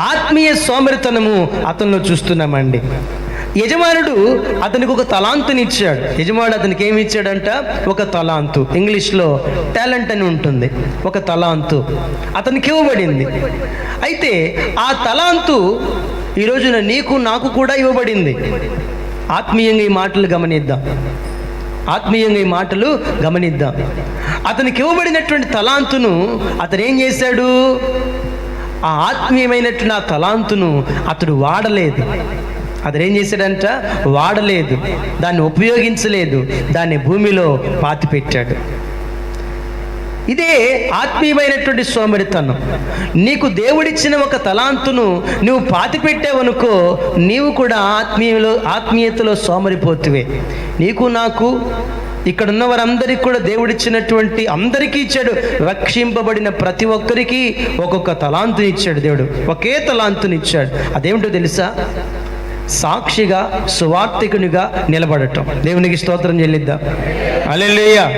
ఆత్మీయ సోమరితనము అతనిలో చూస్తున్నామండి. యజమానుడు అతనికి ఒక తలాంతుని ఇచ్చాడు. యజమానుడు అతనికి ఏమి ఇచ్చాడంట? ఒక తలాంతు. ఇంగ్లీష్లో టాలెంట్ అని ఉంటుంది. ఒక తలాంతు. అతనికి ఇవ్వబడింది. అయితే ఆ తలాంతు ఈ రోజున నీకు నాకు కూడా ఇవ్వబడింది. ఆత్మీయంగా ఈ మాటలు గమనిద్దాం. ఆత్మీయంగా ఈ మాటలు గమనిద్దాం. అతనికి ఇవ్వబడినటువంటి తలాంతును అతను ఏం చేశాడు? ఆ ఆత్మీయమైనటువంటి ఆ తలాంతును అతడు వాడలేదు. అతను ఏం చేశాడంట? వాడలేదు. దాన్ని ఉపయోగించలేదు. దాన్ని భూమిలో పాతి పెట్టాడు ఇదే ఆత్మీయమైనటువంటి సోమరితనం. నీకు దేవుడిచ్చిన ఒక తలాంతును నువ్వు పాతి పెట్టావనుకో నీవు కూడా ఆత్మీయలో ఆత్మీయతలో సోమరిపోతువే. నీకు నాకు ఇక్కడ ఉన్న వారందరికీ కూడా దేవుడిచ్చినటువంటి అందరికీ ఇచ్చాడు. రక్షింపబడిన ప్రతి ఒక్కరికి ఒక్కొక్క తలాంతుని ఇచ్చాడు దేవుడు. ఒకే తలాంతుని ఇచ్చాడు. అదేమిటో తెలుసా? సాక్షిగా సువార్థికునిగా నిలబడటం. దేవునికి స్తోత్రం చెల్లిద్దాం. అలెలుయ్య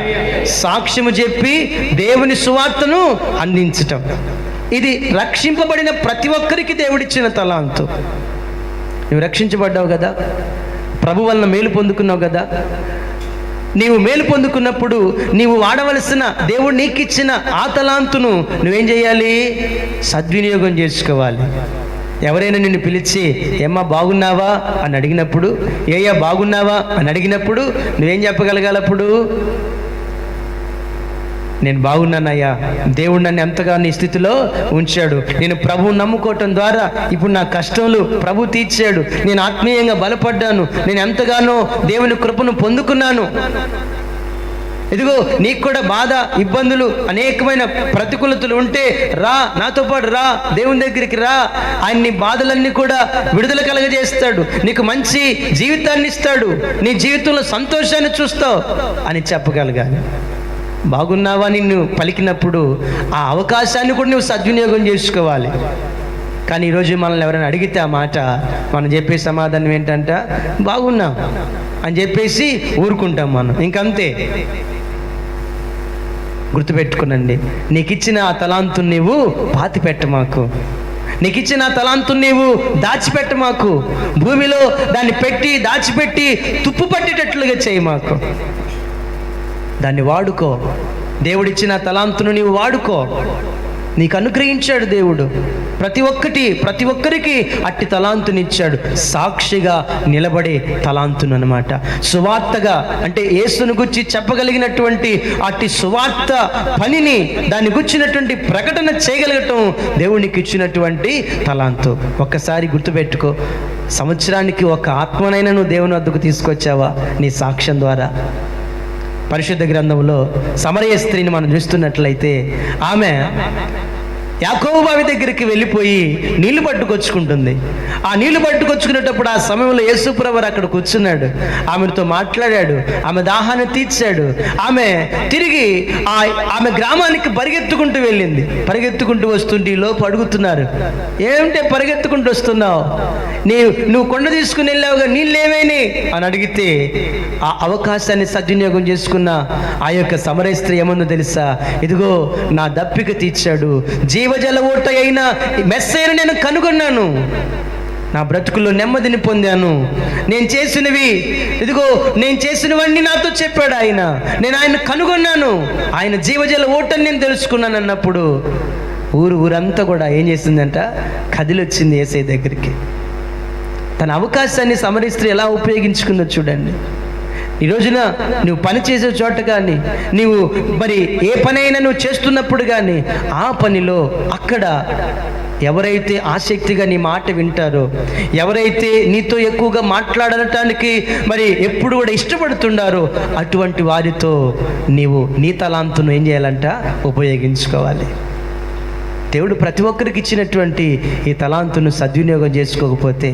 సాక్ష్యము చెప్పి దేవుని సువార్తను అందించటం. ఇది రక్షింపబడిన ప్రతి ఒక్కరికి దేవుడిచ్చిన తలాంతు. నువ్వు రక్షించబడ్డావు కదా? ప్రభు వలన మేలు పొందుకున్నావు కదా? నీవు మేలు పొందుకున్నప్పుడు నీవు వాడవలసిన దేవుడు నీకు ఇచ్చిన ఆ తలాంతును నువ్వేం చేయాలి? సద్వినియోగం చేసుకోవాలి. ఎవరైనా నిన్ను పిలిచి ఏమ్మా బాగున్నావా? అని అడిగినప్పుడు ఏయా బాగున్నావా? అని అడిగినప్పుడు నువ్వేం చెప్పగలగాలప్పుడు? నేను బాగున్నానయ్యా. దేవుడు నన్ను ఎంతగా నీ స్థితిలో ఉంచాడు. నేను ప్రభువు నమ్ముకోవటం ద్వారా ఇప్పుడు నా కష్టంలో ప్రభు తీర్చాడు. నేను ఆత్మీయంగా బలపడ్డాను. నేను ఎంతగానో దేవుని కృపను పొందుకున్నాను. ఇదిగో నీకు కూడా బాధ ఇబ్బందులు అనేకమైన ప్రతికూలతలు ఉంటే రా నాతో పాటు రా దేవుని దగ్గరికి రా. ఆయన నీ బాధలన్నీ కూడా విడుదల కలగజేస్తాడు. నీకు మంచి జీవితాన్ని ఇస్తాడు. నీ జీవితంలో సంతోషాన్ని చూస్తావు అని చెప్పగలగాలి. బాగున్నావా నిన్ను పలికినప్పుడు? ఆ అవకాశాన్ని కూడా నువ్వు సద్వినియోగం చేసుకోవాలి. కానీ ఈరోజు మనల్ని ఎవరైనా అడిగితే ఆ మాట మనం చెప్పే సమాధానం ఏంటంట? బాగున్నాం. అని చెప్పేసి ఊరుకుంటాం మనం. ఇంకంతే. గుర్తుపెట్టుకునండి. నీకు ఇచ్చిన ఆ తలాంతు నీవు పాతి పెట్ట మాకు. నీకు ఇచ్చిన తలాంతు నీవు దాచిపెట్ట మాకు. భూమిలో దాన్ని పెట్టి దాచిపెట్టి తుప్పు పట్టేటట్లుగా చేయి మాకు. దాన్ని వాడుకో. దేవుడిచ్చిన తలాంతును నీవు వాడుకో. నీకు అనుగ్రహించాడు దేవుడు. ప్రతి ఒక్కటి ప్రతి ఒక్కరికి అట్టి తలాంతునిచ్చాడు. సాక్షిగా నిలబడే తలాంతును అనమాట సువార్తగా అంటే యేసును గుర్చి చెప్పగలిగినటువంటి అట్టి సువార్త పనిని దాన్ని గుచ్చినటువంటి ప్రకటన చేయగలగటం దేవునికి ఇచ్చినటువంటి తలాంతు. ఒక్కసారి గుర్తుపెట్టుకో. సంవత్సరానికి ఒక ఆత్మనైనా నువ్వు దేవుని వద్దకు తీసుకొచ్చావా? నీ సాక్ష్యం ద్వారా. పరిశుద్ధ గ్రంథంలో సమరయ స్త్రీని మనం చూస్తున్నట్లయితే ఆమె యాకోబు బావి దగ్గరికి వెళ్ళిపోయి నీళ్ళు పట్టుకొచ్చుకుంటుంది. ఆ నీళ్ళు పట్టుకొచ్చుకునేటప్పుడు ఆ సమయంలో యేసుప్రవర్ అక్కడ కూర్చున్నాడు. ఆమెతో మాట్లాడాడు. ఆమె దాహాన్ని తీర్చాడు. ఆమె తిరిగి ఆ ఆమె గ్రామానికి పరిగెత్తుకుంటూ వెళ్ళింది. పరిగెత్తుకుంటూ వస్తుంటే ఈ లోపు అడుగుతున్నారు ఏమిటే పరిగెత్తుకుంటూ వస్తున్నావు? నీ నువ్వు కొండ తీసుకుని వెళ్ళావుగా నీళ్ళేమైనాయి అని అడిగితే ఆ అవకాశాన్ని సద్వినియోగం చేసుకున్న ఆ యొక్క సమరస్త్రీ ఏమన్నా తెలుసా? ఇదిగో నా దప్పిక తీర్చాడు. జీవజల ఓట అయిన మెస్సైన నేను కనుగొన్నాను. నా బ్రతుకుల్లో నెమ్మదిని పొందాను. నేను చేసినవి ఇదిగో నేను చేసినవన్నీ నాతో చెప్పాడు ఆయన. నేను ఆయన కనుగొన్నాను. ఆయన జీవజల ఓటని నేను తెలుసుకున్నాను అన్నప్పుడు ఊరు ఊరంతా కూడా ఏం చేసిందంట? కదిలొచ్చింది ఏసై దగ్గరికి. తన అవకాశాన్ని సమరిస్త్రీ ఎలా ఉపయోగించుకుందో చూడండి. ఈ రోజున నువ్వు పని చేసే చోట కానీ నీవు మరి ఏ పనైనా నువ్వు చేస్తున్నప్పుడు కానీ ఆ పనిలో అక్కడ ఎవరైతే ఆసక్తిగా నీ మాట వింటారో ఎవరైతే నీతో ఎక్కువగా మాట్లాడటానికి మరి ఎప్పుడు కూడా ఇష్టపడుతుండారో అటువంటి వారితో నీవు నీ తలాంతును ఏం చేయాలంట? ఉపయోగించుకోవాలి. దేవుడు ప్రతి ఒక్కరికి ఇచ్చినటువంటి ఈ తలాంతును సద్వినియోగం చేసుకోకపోతే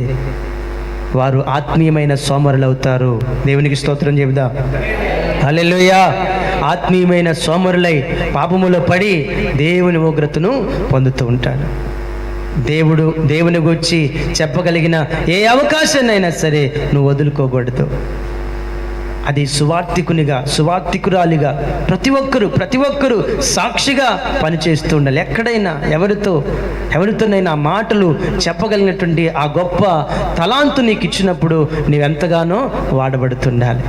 వారు ఆత్మీయమైన సోమరులు అవుతారు దేవునికి స్తోత్రం చెబుదా. హల్లెలూయా. ఆత్మీయమైన సోమరులై పాపములో పడి దేవుని ఉగ్రతను పొందుతూ ఉంటారు. దేవుడు దేవుని గురించి చెప్పగలిగిన ఏ అవకాశాన్నైనా సరే నువ్వు వదులుకోకూడదు. అది సువార్థికునిగా సువార్థికురాలిగా ప్రతి ఒక్కరు ప్రతి ఒక్కరు సాక్షిగా పనిచేస్తూ ఉండాలి ఎక్కడైనా ఎవరితో ఎవరితోనైనా మాటలు చెప్పగలిగినటువంటి ఆ గొప్ప తలాంతు నీకు ఇచ్చినప్పుడు నీవెంతగానో వాడబడుతుండాలి.